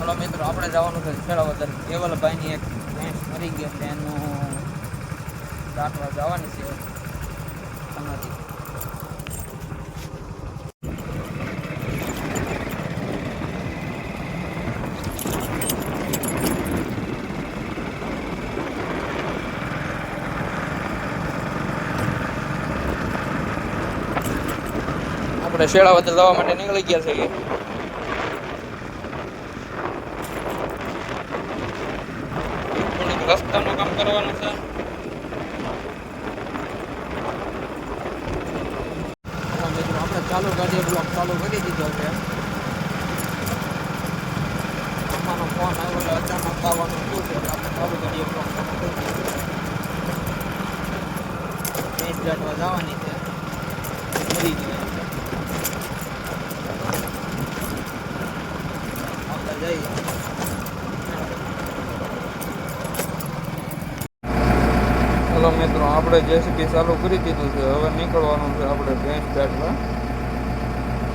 Hello મિત્રો, આપણે જવાનું છે ખેડાવદર કેવલભાઈની એક ભેંસ મરી ગઈ છે, એનું દાખલા જવાની છે. એમાંથી આપણે શેળાવદર જવા માટે નીકળી ગયા છીએ. રસ્તાનું કામ કરવાનું છે. આપણે ચાલુ ગાડીએ બ્લોક ચાલુ કરી દીધો છે. અમારો ફોન આવ્યો અચાનક આવવાનું છે? આપણે ચાલુ ગાડીએ બ્લોક ચાલુ કરી દીધો જવાની છે. મરી ગઈ આપણે જઈએ હલો મિત્રો, આપણે જેસીબી ચાલુ કરી દીધું છે, હવે નીકળવાનું છે આપણે ભેંસ કાઢવા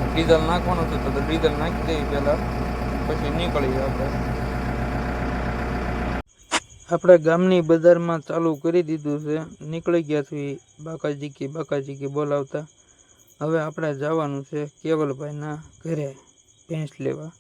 ડીઝલ નાખવાનું છે, તો ડીઝલ નાખી દઈએ પહેલાં, પછી નીકળીએ આપણે. આપણે ગામની બજારમાં ચાલુ કરી દીધું છે, નીકળી ગયા છીએ બાકાજી કે બાકાજી કે બોલાવતા. હવે આપણે જવાનું છે કેવલભાઈના ઘરે ભેંસ લેવા.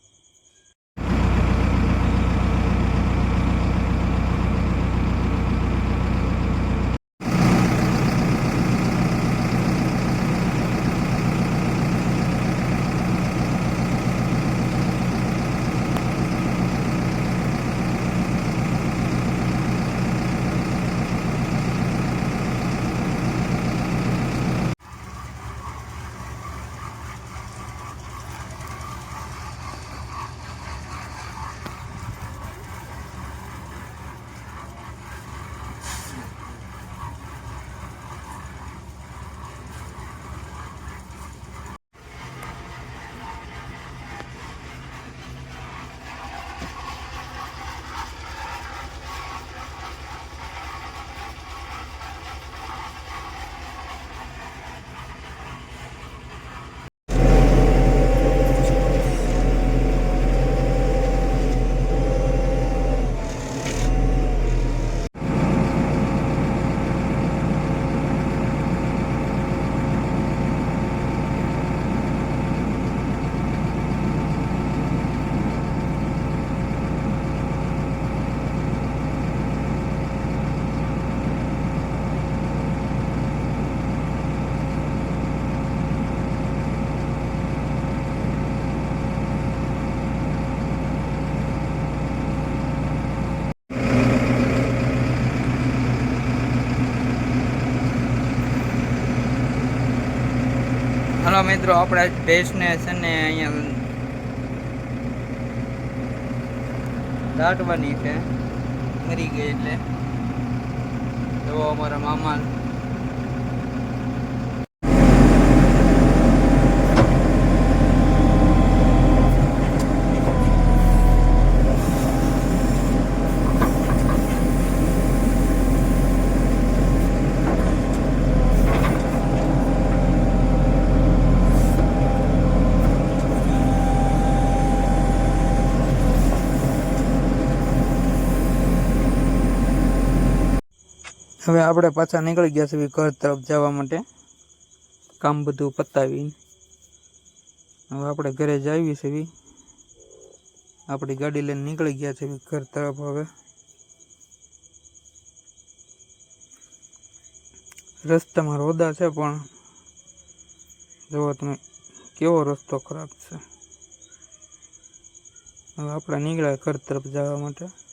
હલો મિત્રો આપણા ભેંસને છે ને અહીંયા દાટવાની છે. મરી ગઈ એટલે. તો અમારા મામા હવે આપણે પાછા નીકળી ગયા છીએ ઘર તરફ જવા માટે. કામ બધું પતાવીને. હવે આપણે ઘરે જાવી છીએ. આપણી ગાડી લઈને નીકળી ગયા છે ઘર તરફ હવે. રસ્તામાં રોદા છે પણ જુઓ તમે, કેવો રસ્તો ખરાબ છે. હવે આપણે નીકળ્યા ઘર તરફ જવા માટે.